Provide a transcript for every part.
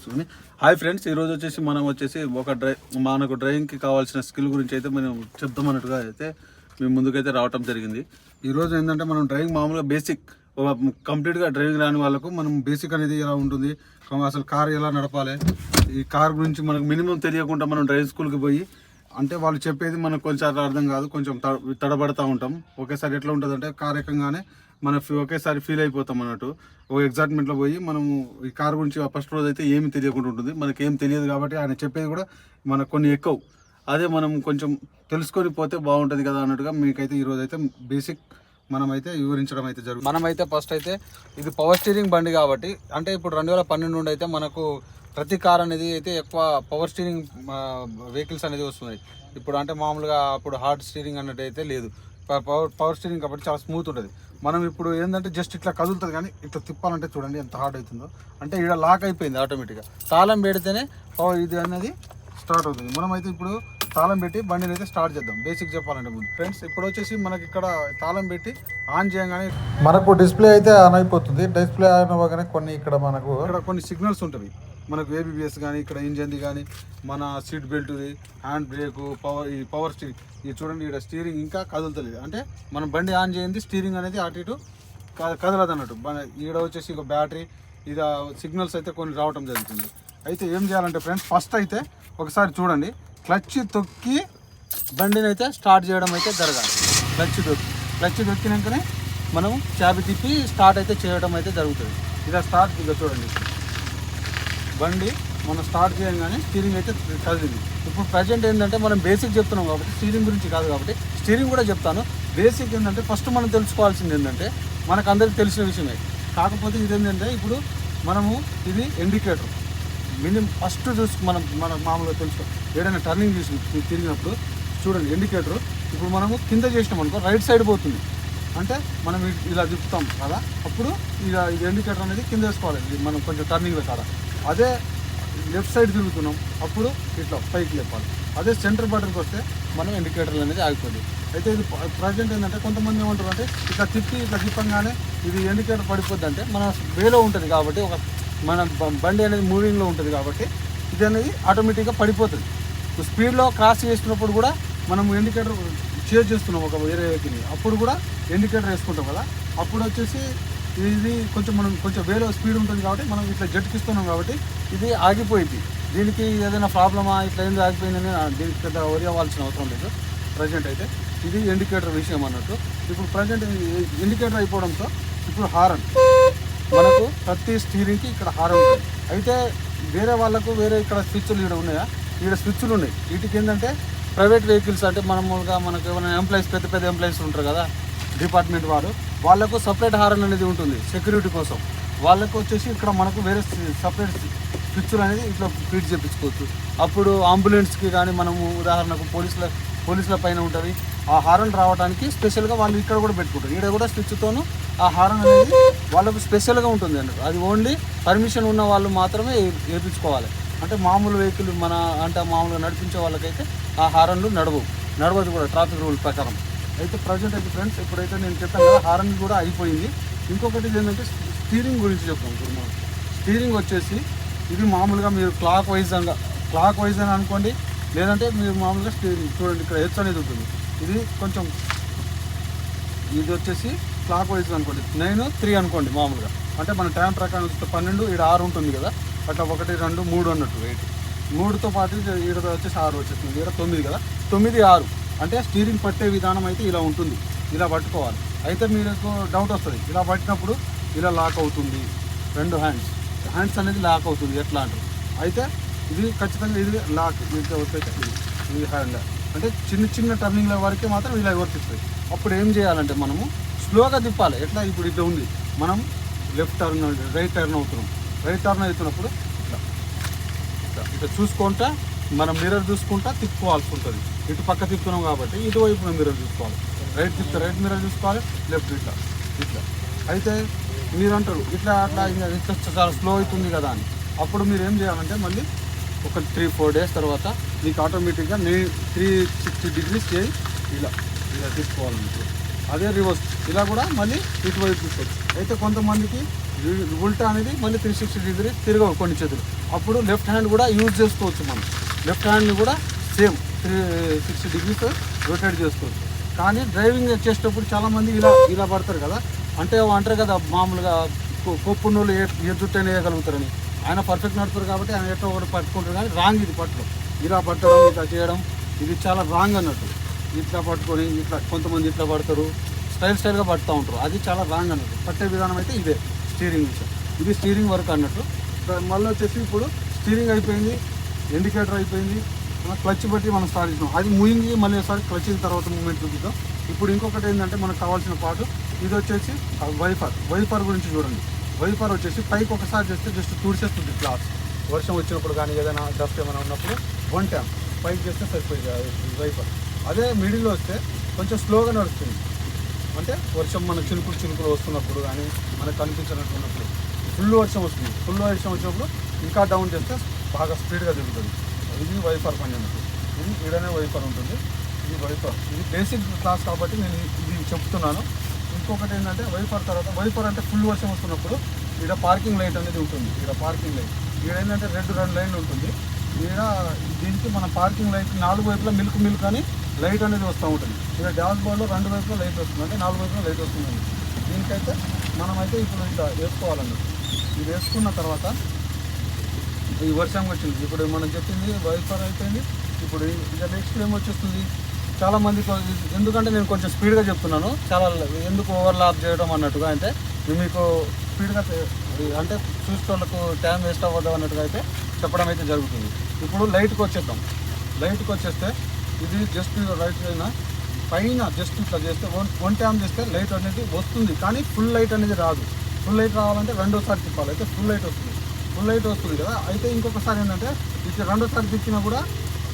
వస్తుంది. Hi friends ఈ రోజు వచ్చేసి మనం వచ్చేసి ఒక డ్రై మనకు డ్రైవింగ్కి కావాల్సిన స్కిల్ గురించి అయితే మనం చెప్తామన్నట్టుగా అయితే మేము ముందుకైతే రావటం జరిగింది ఈ రోజు ఏంటంటే మనం డ్రైవింగ్ మామూలుగా బేసిక్ కంప్లీట్గా డ్రైవింగ్ రాని వాళ్ళకు మనం బేసిక్ అనేది ఎలా ఉంటుంది అసలు కార్ ఎలా నడపాలి ఈ కార్ గురించి మనకు మినిమం తెలియకుండా మనం డ్రైవింగ్ స్కూల్కి పోయి అంటే వాళ్ళు చెప్పేది మనకు కొంచెం అర్థం కాదు కొంచెం తడబడతా ఉంటాం ఒకేసారి ఎట్లా ఉంటుంది అంటే కార్ ఎక్కగానే మనం ఒకేసారి ఫీల్ అయిపోతాం అన్నట్టు. ఓ ఎగ్జైట్మెంట్లో పోయి మనం ఈ కార్ గురించి ఫస్ట్ రోజు అయితే ఏమి తెలియకుండా ఉంటుంది. మనకి ఏం తెలియదు కాబట్టి ఆయన చెప్పేది కూడా మనకు కొన్ని ఎక్కువ. అదే మనం కొంచెం తెలుసుకొని పోతే బాగుంటుంది కదా అన్నట్టుగా మీకైతే ఈరోజు అయితే బేసిక్ మనమైతే వివరించడం అయితే జరుగుతుంది. మనమైతే ఫస్ట్ అయితే ఇది పవర్ స్టీరింగ్ బండి కాబట్టి అంటే ఇప్పుడు రెండు వేల పన్నెండు నుండి అయితే మనకు ప్రతి కార్ అనేది అయితే ఎక్కువ పవర్ స్టీరింగ్ వెహికల్స్ అనేది వస్తున్నాయి. ఇప్పుడు అంటే మామూలుగా అప్పుడు హార్డ్ స్టీరింగ్ అన్నట్టు అయితే లేదు పవర్ పవర్ స్టీరింగ్ కాబట్టి చాలా స్మూత్ ఉంటుంది. మనం ఇప్పుడు ఏంటంటే జస్ట్ ఇట్లా కదులుతుంది కానీ ఇట్లా తిప్పాలంటే చూడండి ఎంత హార్డ్ అవుతుందో అంటే ఇక్కడ లాక్ అయిపోయింది ఆటోమేటిక్గా తాళం పెడితేనే పవర్ ఇది అనేది స్టార్ట్ అవుతుంది. మనమైతే ఇప్పుడు తాళం పెట్టి బండిని అయితే స్టార్ట్ చేద్దాం. బేసిక్ చెప్పాలంటే ముందు. ఫ్రెండ్స్ ఇప్పుడు వచ్చేసి మనకి ఇక్కడ తాళం పెట్టి ఆన్ చేయగానే మనకు డిస్ప్లే అయితే ఆన్ అయిపోతుంది. డిస్ప్లే ఆన్ అవ్వగానే కొన్ని ఇక్కడ మనకు ఇక్కడ కొన్ని సిగ్నల్స్ ఉంటాయి మనకు ఏబిబిఎస్ కానీ ఇక్కడ ఇంజన్ది కానీ మన సీట్ బెల్ట్ది హ్యాండ్ బ్రేకు పవర్ ఈ పవర్ స్టీరింగ్ ఇది చూడండి ఇక్కడ స్టీరింగ్ ఇంకా కదులుతలేదు. అంటే మనం బండి ఆన్ చేయండి స్టీరింగ్ అనేది అటు ఇటు కదలదు అన్నట్టు ఇక్కడ ఈడ వచ్చేసి ఒక బ్యాటరీ ఇది సిగ్నల్స్ అయితే కొన్ని రావటం జరుగుతుంది. అయితే ఏం చేయాలంటే ఫ్రెండ్స్ ఫస్ట్ అయితే ఒకసారి చూడండి. క్లచ్ తొక్కి బండిని అయితే స్టార్ట్ చేయడం అయితే జరగాలి. క్లచ్ తొక్కి క్లచ్ తొక్కినాకనే మనం చాబి తిప్పి స్టార్ట్ అయితే చేయడం అయితే జరుగుతుంది. ఇక స్టార్ట్ ఇక చూడండి. బండి మనం స్టార్ట్ చేయగానే స్టీరింగ్ అయితే కదిలింది ఇప్పుడు ప్రజెంట్ ఏంటంటే మనం బేసిక్ చెప్తున్నాం కాబట్టి స్టీరింగ్ గురించి కాదు కాబట్టి స్టీరింగ్ కూడా చెప్తాను. బేసిక్ ఏంటంటే ఫస్ట్ మనం తెలుసుకోవాల్సింది ఏంటంటే మనకు అందరికీ తెలిసిన విషయమే. కాకపోతే ఇది ఏంటంటే ఇప్పుడు మనము ఇది ఇండికేటర్ మినిమం ఫస్ట్ చూసి మనం మన మామూలుగా తెలుసుకో ఏదైనా టర్నింగ్ చూసి తిరిగినప్పుడు చూడండి ఇండికేటర్ ఇప్పుడు మనము కింద చేసినాం అనుకో రైట్ సైడ్ పోతుంది. అంటే మనం ఇలా తిప్పుతాం కదా అప్పుడు ఇలా ఇది ఇండికేటర్ అనేది కింద వేసుకోవాలి. మనం కొంచెం టర్నింగ్లో కదా? అదే లెఫ్ట్ సైడ్ తిరుగుతున్నాం. అప్పుడు ఇట్లా పైకి లేపాలి. అదే సెంటర్ బటన్కి వస్తే మనం ఇండికేటర్లు అనేది ఆగిపోయింది అయితే ఇది ప్రజెంట్ ఏంటంటే కొంతమంది ఏమంటారు అంటే ఇట్లా తిప్పి ఇట్లా తిప్పంగానే ఇది ఇండికేటర్ పడిపోద్ది అంటే మన వేలో ఉంటుంది కాబట్టి ఒక మన బండి అనేది మూవింగ్లో ఉంటుంది కాబట్టి ఇది అనేది ఆటోమేటిక్గా పడిపోతుంది. స్పీడ్లో క్రాస్ చేసినప్పుడు కూడా మనం ఇండికేటర్ చేజ్ చేస్తున్నాం ఒక వేరే వెహికల్ని అప్పుడు కూడా ఇండికేటర్ వేసుకుంటాం కదా. అప్పుడు వచ్చేసి ఇది కొంచెం మనం కొంచెం వేరే స్పీడ్ ఉంటుంది కాబట్టి మనం ఇట్లా జట్టుకిస్తున్నాం కాబట్టి ఇది ఆగిపోయింది. దీనికి ఏదైనా ప్రాబ్లమా? ఇట్లా ఏంది ఆగిపోయిందని దీనికి పెద్ద వరి అవ్వాల్సిన అవసరం లేదు. ప్రజెంట్ అయితే ఇది ఇండికేటర్ విషయం అన్నట్టు. ఇప్పుడు ప్రజెంట్ ఇండికేటర్ అయిపోవడంతో ఇప్పుడు హారన్. మనకు ప్రతి స్టీరింగ్కి ఇక్కడ హారన్ ఉంటుంది. అయితే వేరే వాళ్ళకు వేరే ఇక్కడ స్విచ్లు ఇక్కడ ఉన్నాయా? ఇక్కడ స్విచ్లు ఉన్నాయి. వీటికి ఏంటంటే ప్రైవేట్ వెహికల్స్ అంటే మనములుగా మనకు ఏమైనా ఎంప్లాయీస్ పెద్ద పెద్ద ఎంప్లాయీస్ ఉంటారు కదా? డిపార్ట్మెంట్ వారు వాళ్ళకు సపరేట్ హారన్ అనేది ఉంటుంది సెక్యూరిటీ కోసం. వాళ్ళకు వచ్చేసి ఇక్కడ మనకు వేరే సపరేట్ స్విచ్లు అనేది ఇట్లా ఫీడ్ చేయించుకోవచ్చు అప్పుడు అంబులెన్స్కి కానీ మనము ఉదాహరణకు పోలీసుల పోలీసుల పైన ఉంటుంది. ఆ హారన్ రావడానికి స్పెషల్గా వాళ్ళు ఇక్కడ కూడా పెట్టుకుంటారు. ఇక్కడ కూడా స్విచ్తోనూ ఆ హారన్ అనేది వాళ్ళకు స్పెషల్గా ఉంటుంది అన్నట్టు అది ఓన్లీ పర్మిషన్ ఉన్న వాళ్ళు మాత్రమే వేయించుకోవాలి అంటే మామూలు వెహికల్ మన అంటే మామూలుగా నడిపించే వాళ్ళకైతే ఆ హారన్లు నడవవు. నడవదు కూడా ట్రాఫిక్ రూల్ ప్రకారం. అయితే ప్రజెంట్ అయితే ఫ్రెండ్స్ ఇప్పుడైతే నేను చెప్పాను కదా హారన్ కూడా అయిపోయింది. ఇంకొకటి ఏంటంటే స్టీరింగ్ గురించి చెప్తాం ఇప్పుడు మనం. స్టీరింగ్ వచ్చేసి ఇది మామూలుగా మీరు క్లాక్ వైజ్ అంగా క్లాక్ వైజ్ అని అనుకోండి లేదంటే మీరు మామూలుగా స్టీరింగ్ చూడండి ఇక్కడ హెచ్ అనేది ఉంటుంది. ఇది కొంచెం ఇది వచ్చేసి క్లాక్ వైజ్ అనుకోండి. నేను త్రీ అనుకోండి మామూలుగా. అంటే మన టైం ప్రకారం వస్తే పన్నెండు ఈడ ఆరు ఉంటుంది కదా. అట్లా ఒకటి రెండు మూడు అన్నట్టు వెయిట్ మూడుతో పాటు ఇక్కడ ఈడ వచ్చేసి ఆరు వచ్చేస్తుంది. ఇక్కడ తొమ్మిది కదా. తొమ్మిది ఆరు. అంటే స్టీరింగ్ పట్టే విధానం అయితే ఇలా ఉంటుంది. ఇలా పట్టుకోవాలి. అయితే మీకు డౌట్ వస్తుంది. ఇలా పట్టినప్పుడు ఇలా లాక్ అవుతుంది. రెండు హ్యాండ్స్ హ్యాండ్స్ అనేది లాక్ అవుతుంది. ఎట్లా అంటారు అయితే ఇది ఖచ్చితంగా ఇది లాక్. ఇది వచ్చేసి ఇది హ్యాండ్ అంటే చిన్న చిన్న టర్నింగ్ల వరకే మాత్రం ఇలా వర్తిస్తుంది అప్పుడు ఏం చేయాలంటే మనము స్లోగా తిప్పాలి. ఎట్లా? ఇప్పుడు ఇట్లా ఉంది. మనం లెఫ్ట్ టర్న్ రైట్ టర్న్ అవుతున్నాం. రైట్ టర్న్ అవుతున్నప్పుడు ఇట్లా. ఇట్లా. ఇట్లా చూసుకుంటా మనం మిర్రర్ చూసుకుంటా తిప్పుకోవాల్సి ఉంటుంది. ఇటు పక్క తిప్పుతున్నాం కాబట్టి ఇటువైపు మీరు చూసుకోవాలి. రైట్ తిప్పితే రైట్ మీరు చూసుకోవాలి లెఫ్ట్ ఇట్లా ఇట్లా. అయితే మీరు అంటారు ఇట్లా అట్లా ఇంకా ఇట్లా చాలా స్లో అవుతుంది కదా అని. అప్పుడు మీరు ఏం చేయాలంటే మళ్ళీ ఒక త్రీ ఫోర్ డేస్ తర్వాత మీకు ఆటోమేటిక్గా నే త్రీ సిక్స్టీ డిగ్రీస్ చేయి ఇలా ఇలా తీసుకోవాలి మీకు అదే రివర్స్ ఇలా కూడా మళ్ళీ ఇటువైపు తీసుకోవచ్చు అయితే కొంతమందికి ఉల్టా అనేది మళ్ళీ త్రీ సిక్స్టీ డిగ్రీ తిరగవు కొన్ని చేతులు. అప్పుడు లెఫ్ట్ హ్యాండ్ కూడా యూజ్ చేసుకోవచ్చు మనం. లెఫ్ట్ హ్యాండ్ని కూడా same three sixty degrees rotate చేసుకోవచ్చు. కానీ డ్రైవింగ్ చేసేటప్పుడు చాలామంది ఇలా ఇలా పడతారు కదా. అంటే అంటారు కదా మామూలుగా కొప్పునోళ్ళు ఏ ఎదుటనే వేయగలుగుతారని. ఆయన పర్ఫెక్ట్ నడుపుతారు కాబట్టి ఆయన ఎట్లా ఒకటి పట్టుకుంటారు కానీ రాంగ్ ఇది పట్టడం. ఇలా పట్టడం ఇట్లా చేయడం ఇది చాలా రాంగ్ అన్నట్టు. ఇట్లా పట్టుకొని ఇట్లా కొంతమంది ఇట్లా పడతారు. స్టైల్ స్టైల్గా పడుతూ ఉంటారు. అది చాలా రాంగ్ అన్నట్టు. పట్టే విధానం అయితే ఇదే స్టీరింగ్ విషయం. ఇది స్టీరింగ్ వర్క్ అన్నట్టు. మళ్ళీ వచ్చేసి ఇప్పుడు స్టీరింగ్ అయిపోయింది ఇండికేటర్ అయిపోయింది క్లచ్ బట్టి మనం స్టార్ట్ చేసినాం. అది మూయింగ్ మళ్ళీ ఒకసారి క్లచ్ తర్వాత మూమెంట్ చూపిద్దాం. ఇప్పుడు ఇంకొకటి ఏంటంటే మనకు కావాల్సిన పాటు ఇది వచ్చేసి వైఫర్. వైఫర్ గురించి చూడండి. వైఫర్ వచ్చేసి పైకి ఒకసారి చేస్తే జస్ట్ తుడిచేస్తుంది గ్లాస్. వర్షం వచ్చినప్పుడు కానీ ఏదైనా డస్ట్ ఏమైనా ఉన్నప్పుడు వన్ టైం పైకి చేస్తే సరిపోయింది వైఫర్. అదే మిడిల్లో వస్తే కొంచెం స్లోగా నడుస్తుంది. అంటే వర్షం మన చినుకులు చినుకులు వస్తున్నప్పుడు కానీ మనకు కనిపించినట్టు ఉన్నప్పుడు. ఫుల్ వర్షం వస్తుంది. ఫుల్ వర్షం వచ్చినప్పుడు ఇంకా డౌన్ చేస్తే బాగా స్పీడ్గా దిగుతుంది ఇది వైఫర్ పని అన్నట్టు ఇది ఈడనే వైఫర్ ఉంటుంది. ఇది వైఫర్ ఇది బేసిక్ క్లాస్ కాబట్టి నేను ఇది చెప్తున్నాను. ఇంకొకటి ఏంటంటే వైఫర్ తర్వాత వైఫర్ అంటే ఫుల్ వర్షం వస్తున్నప్పుడు ఈడ పార్కింగ్ లైట్ అనేది ఉంటుంది. ఈడ పార్కింగ్ లైట్ ఈడ ఏంటంటే రెండు రెండు లైన్లు ఉంటుంది. ఈడ దీనికి మన పార్కింగ్ లైట్ నాలుగు వైపులా మిల్క్ మిల్క్ అని లైట్ అనేది వస్తూ ఉంటుంది. ఇక్కడ డాష్ బోర్డ్లో రెండు వైపులా లైట్ వస్తుంది. అంటే నాలుగు వైపులా లైట్ వస్తుందండి దీనికైతే మనమైతే ఇప్పుడు ఇట్లా వేసుకోవాలండి. ఇది వేసుకున్న తర్వాత ఈ వర్షం వచ్చింది. ఇప్పుడు మనం చెప్పింది? వైఫర్ అయిపోయింది. ఇప్పుడు ఇక నెక్స్ట్ ఏం వచ్చేస్తుంది? చాలామంది ఎందుకంటే నేను కొంచెం స్పీడ్గా చెప్తున్నాను. చాలా ఎందుకు ఓవర్లాప్ చేయడం అన్నట్టుగా అంటే మీకు స్పీడ్గా అంటే చూసేటోళ్ళకు టైం వేస్ట్ అవ్వదు అన్నట్టుగా అయితే చెప్పడం అయితే జరుగుతుంది. ఇప్పుడు లైట్కి వచ్చేద్దాం. లైట్కి వచ్చేస్తే ఇది జస్ట్ లైట్ అయినా పైన జస్ట్ ఇట్లా చేస్తే వన్ వన్ టైం చేస్తే లైట్ అనేది వస్తుంది. కానీ ఫుల్ లైట్ అనేది రాదు. ఫుల్ లైట్ రావాలంటే రెండోసారి తిప్పాలి. అయితే ఫుల్ లైట్ వస్తుంది. లైట్ వస్తుంది కదా. అయితే ఇంకొకసారి ఏంటంటే ఇట్లా రెండోసారి తెచ్చినా కూడా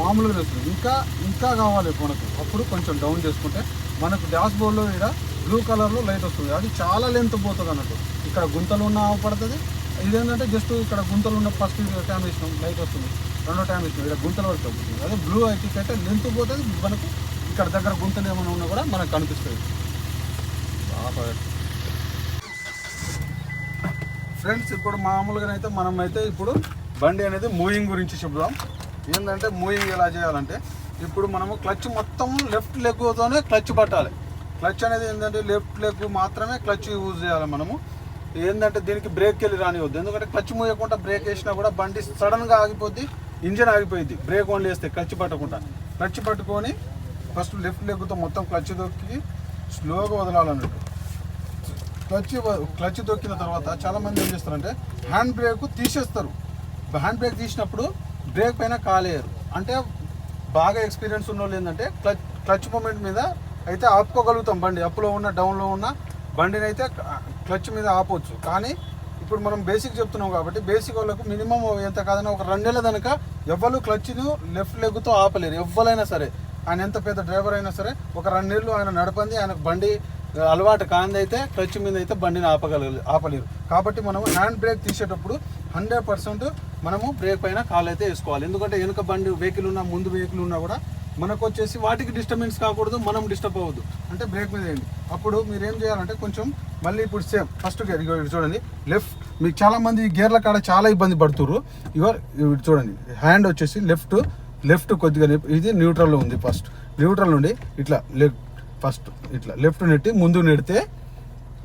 మామూలుగా వస్తుంది. ఇంకా ఇంకా కావాలి మనకు. అప్పుడు కొంచెం డౌన్ చేసుకుంటే మనకు డాష్ బోర్డ్లో ఇక్కడ బ్లూ కలర్లో లైట్ వస్తుంది. అది చాలా లెంత్ పోతుంది అన్నట్టు. ఇక్కడ గుంతలు ఉన్న పడుతుంది. ఇదేంటంటే జస్ట్ ఇక్కడ గుంతలు ఉన్న ఫస్ట్ టైం వేసినాం లైట్ వస్తుంది. రెండో టైం వేసినాం ఇక్కడ గుంతల వరకు తగ్గుతుంది అదే బ్లూ అయితే అయితే లెంత్ పోతుంది. మనకు ఇక్కడ దగ్గర గుంతలు ఏమైనా ఉన్నా కూడా మనకు కనిపిస్తుంది ఫ్రెండ్స్ ఇప్పుడు మామూలుగా అయితే మనం అయితే ఇప్పుడు బండి అనేది మూవింగ్ గురించి చెప్దాం ఏంటంటే మూవింగ్ ఎలా చేయాలంటే ఇప్పుడు మనము క్లచ్ మొత్తం లెఫ్ట్ లెగ్తోనే క్లచ్ పట్టాలి. క్లచ్ అనేది ఏంటంటే లెఫ్ట్ లెగ్ మాత్రమే క్లచ్ యూజ్ చేయాలి మనము. ఏంటంటే దీనికి బ్రేక్ వెళ్ళి రానివద్దు ఎందుకంటే క్లచ్ మూయకుండా బ్రేక్ వేసినా కూడా బండి సడన్గా ఆగిపోద్ది ఇంజన్ ఆగిపోయింది బ్రేక్ ఓన్లీ వేస్తే క్లచ్ పట్టకుండా. క్లచ్ పట్టుకొని ఫస్ట్ లెఫ్ట్ లెగ్తో మొత్తం క్లచ్ దొక్కి స్లోగా వదలాలన్నట్టు. క్లచ్ క్లచ్ దొక్కిన తర్వాత చాలా మంది ఏం చేస్తారంటే హ్యాండ్ బ్రేక్ తీసేస్తారు. హ్యాండ్ బ్రేక్ తీసినప్పుడు బ్రేక్ పైన కాలేయరు. అంటే బాగా ఎక్స్పీరియన్స్ ఉన్న వాళ్ళు ఏంటంటే క్లచ్ క్లచ్ మూమెంట్ మీద అయితే ఆపుకోగలుగుతాం బండి. అప్లో ఉన్న డౌన్లో ఉన్న బండిని అయితే క్లచ్ మీద ఆపవచ్చు కానీ ఇప్పుడు మనం బేసిక్ చెప్తున్నాం కాబట్టి బేసిక్ వాళ్ళకు మినిమం ఎంత కాదన్నా ఒక రెండేళ్ళ కనుక ఎవ్వరు క్లచ్ను లెఫ్ట్ లెగ్తో ఆపలేరు. ఎవ్వరైనా సరే. ఆయన ఎంత పెద్ద డ్రైవర్ అయినా సరే ఒక రెండేళ్ళు ఆయన నడపంది ఆయన బండి అలవాటు కానిదైతే క్లచ్ మీద అయితే బండిని ఆపగల ఆపలేరు. కాబట్టి మనం హ్యాండ్ బ్రేక్ తీసేటప్పుడు హండ్రెడ్ పర్సెంట్ మనము బ్రేక్ పైన కాల్ అయితే వేసుకోవాలి. ఎందుకంటే వెనుక బండి వెహికల్ ఉన్నా ముందు వెహికల్ ఉన్నా కూడా మనకు వచ్చేసి వాటికి డిస్టర్బెన్స్ కాకూడదు మనం డిస్టర్బ్ అవ్వద్దు. అంటే బ్రేక్ మీద వేయండి. అప్పుడు మీరు ఏం చేయాలంటే కొంచెం మళ్ళీ ఇప్పుడు సేమ్ ఫస్ట్ గేర్ చూడండి. లెఫ్ట్ మీకు చాలామంది గేర్ల కాడ చాలా ఇబ్బంది పడుతురు ఇవర్ చూడండి. హ్యాండ్ వచ్చేసి లెఫ్ట్ లెఫ్ట్ కొద్దిగా ఇది న్యూట్రల్లో ఉంది ఫస్ట్. న్యూట్రల్ నుండి ఇట్లా లెఫ్ట్ ఫస్ట్ ఇట్లా లెఫ్ట్ నెట్టి ముందు నెడితే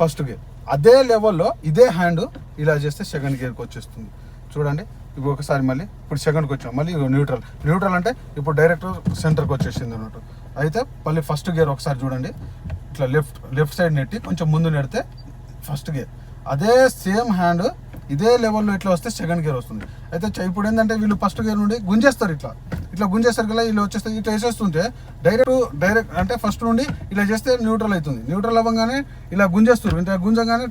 ఫస్ట్ గేర్. అదే లెవెల్లో ఇదే హ్యాండ్ ఇలా చేస్తే సెకండ్ గేర్కి వచ్చేస్తుంది. చూడండి ఇప్పుడు ఒకసారి మళ్ళీ ఇప్పుడు సెకండ్కి వచ్చాం. మళ్ళీ న్యూట్రల్ న్యూట్రల్ అంటే ఇప్పుడు డైరెక్ట్ సెంటర్కి వచ్చేసింది అన్నట్టు. అయితే మళ్ళీ ఫస్ట్ గేర్ ఒకసారి చూడండి. ఇట్లా లెఫ్ట్ లెఫ్ట్ సైడ్ నెట్టి కొంచెం ముందు నెడితే ఫస్ట్ గేర్ అదే సేమ్ హ్యాండ్ ఇదే లెవెల్లో ఇట్లా వస్తే సెకండ్ గేర్ వస్తుంది. అయితే చ- ఇప్పుడు ఏంటంటే వీళ్ళు ఫస్ట్ గేర్ నుండి గుంజేస్తారు ఇట్లా. ఇట్లా గుంజేస్తారు కదా వీళ్ళు వచ్చేస్తే ఇట్లా వేసేస్తుంటే డైరెక్ట్ డైరెక్ట్ అంటే ఫస్ట్ నుండి ఇలా చేస్తే న్యూట్రల్ అవుతుంది. న్యూట్రల్ అవ్వగానే ఇలా గుంజేస్తారు. ఇంత గుంజగానే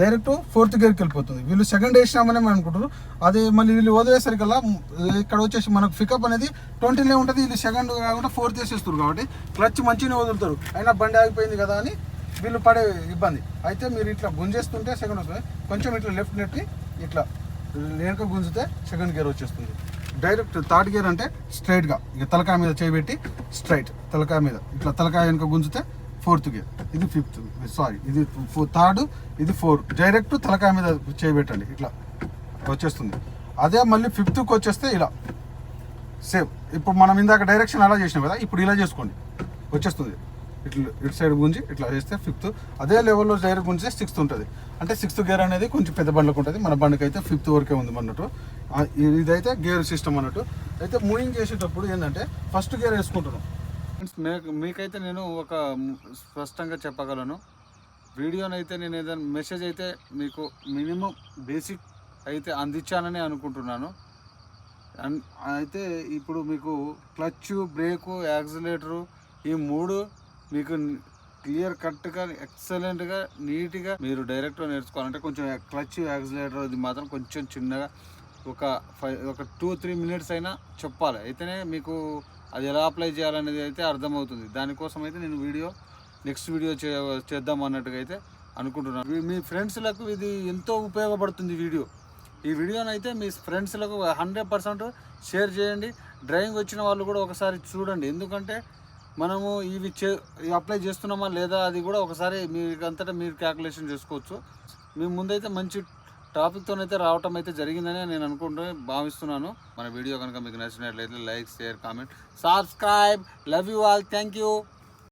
డైరెక్ట్ ఫోర్త్ గేర్కి వెళ్ళిపోతుంది. వీళ్ళు సెకండ్ వేసినామని మనం అనుకుంటారు అది మళ్ళీ వీళ్ళు వదిలేసరికల్లా ఇక్కడ వచ్చేసి మనకు పికప్ అనేది ట్వంటీలో ఉంటుంది. వీళ్ళు సెకండ్ కాకుండా ఫోర్త్ వేసేస్తారు కాబట్టి క్లచ్ మంచిగానే వదులుతారు. అయినా బండి ఆగిపోయింది కదా అని వీళ్ళు పడే ఇబ్బంది. అయితే మీరు ఇట్లా గుంజేస్తుంటే సెకండ్ వస్తుంది కొంచెం ఇట్లా లెఫ్ట్ నెట్టి ఇట్లా వెనక గుంజితే సెకండ్ గేర్ వచ్చేస్తుంది. డైరెక్ట్ థర్డ్ గేర్ అంటే స్ట్రైట్గా. ఇక తలకాయ మీద చేయబెట్టి స్ట్రైట్ తలకాయ మీద. ఇట్లా తలకాయ వెనుక గుంజితే ఫోర్త్ గేర్. ఇది ఫిఫ్త్ సారీ ఇది థర్డ్ ఇది ఫోర్. డైరెక్ట్ తలకాయ మీద చేయబెట్టండి ఇట్లా వచ్చేస్తుంది. అదే మళ్ళీ ఫిఫ్త్కి వచ్చేస్తే ఇలా. సేమ్. ఇప్పుడు మనం ఇందాక డైరెక్షన్ అలా చేసినాం కదా ఇప్పుడు ఇలా చేసుకోండి. వచ్చేస్తుంది. ఇట్లా ఇటు సైడ్ గుంజి ఇట్లా చేస్తే ఫిఫ్త్ అదే లెవెల్లో డైరెక్ట్ గుంజితే సిక్స్త్ ఉంటుంది. అంటే సిక్స్త్ గేర్ అనేది కొంచెం పెద్ద బండ్లకు ఉంటుంది. మన బండికి అయితే ఫిఫ్త్ వరకే ఉంది అన్నట్టు. ఇదైతే గేర్ సిస్టమ్ అన్నట్టు. అయితే మూవింగ్ చేసేటప్పుడు ఏంటంటే ఫస్ట్ గేర్ వేసుకుంటున్నాం. మీకైతే నేను ఒక స్పష్టంగా చెప్పగలను. వీడియోనైతే నేను ఏదైనా మెసేజ్ అయితే మీకు మినిమం బేసిక్ అయితే అందించానని అనుకుంటున్నాను. అయితే ఇప్పుడు మీకు క్లచ్ బ్రేకు యాక్సిలేటరు ఈ మూడు మీకు క్లియర్ కట్గా ఎక్సలెంట్గా నీట్గా మీరు డైరెక్ట్గా నేర్చుకోవాలంటే కొంచెం క్లచ్ యాక్సిలేటర్ ఇది మాత్రం కొంచెం చిన్నగా ఒక ఫైవ్ ఒక టూ త్రీ మినిట్స్ అయినా చెప్పాలి. అయితేనే మీకు అది ఎలా అప్లై చేయాలనేది అయితే అర్థమవుతుంది. దానికోసం అయితే నేను వీడియో నెక్స్ట్ వీడియో చే చేద్దాం అన్నట్టుగా అయితే అనుకుంటున్నాను మీ- ఫ్రెండ్స్లకు ఇది ఎంతో ఉపయోగపడుతుంది వీడియో. ఈ వీడియోని అయితే మీ ఫ్రెండ్స్లకు హండ్రెడ్ పర్సెంట్ షేర్ చేయండి. డ్రైవింగ్ వచ్చిన వాళ్ళు కూడా ఒకసారి చూడండి. ఎందుకంటే మనము ఇవి చే అప్లై చేస్తున్నామా లేదా అది కూడా ఒకసారి మీకంతటా మీరు క్యాల్కులేషన్ చేసుకోవచ్చు. మీ ముందైతే మంచి టాపిక్తోనైతే రావటం అయితే జరిగిందని నేను అనుకుంటూ భావిస్తున్నాను. మన వీడియో కనుక మీకు నచ్చినట్లయితే like share comment subscribe. Love you all. Thank you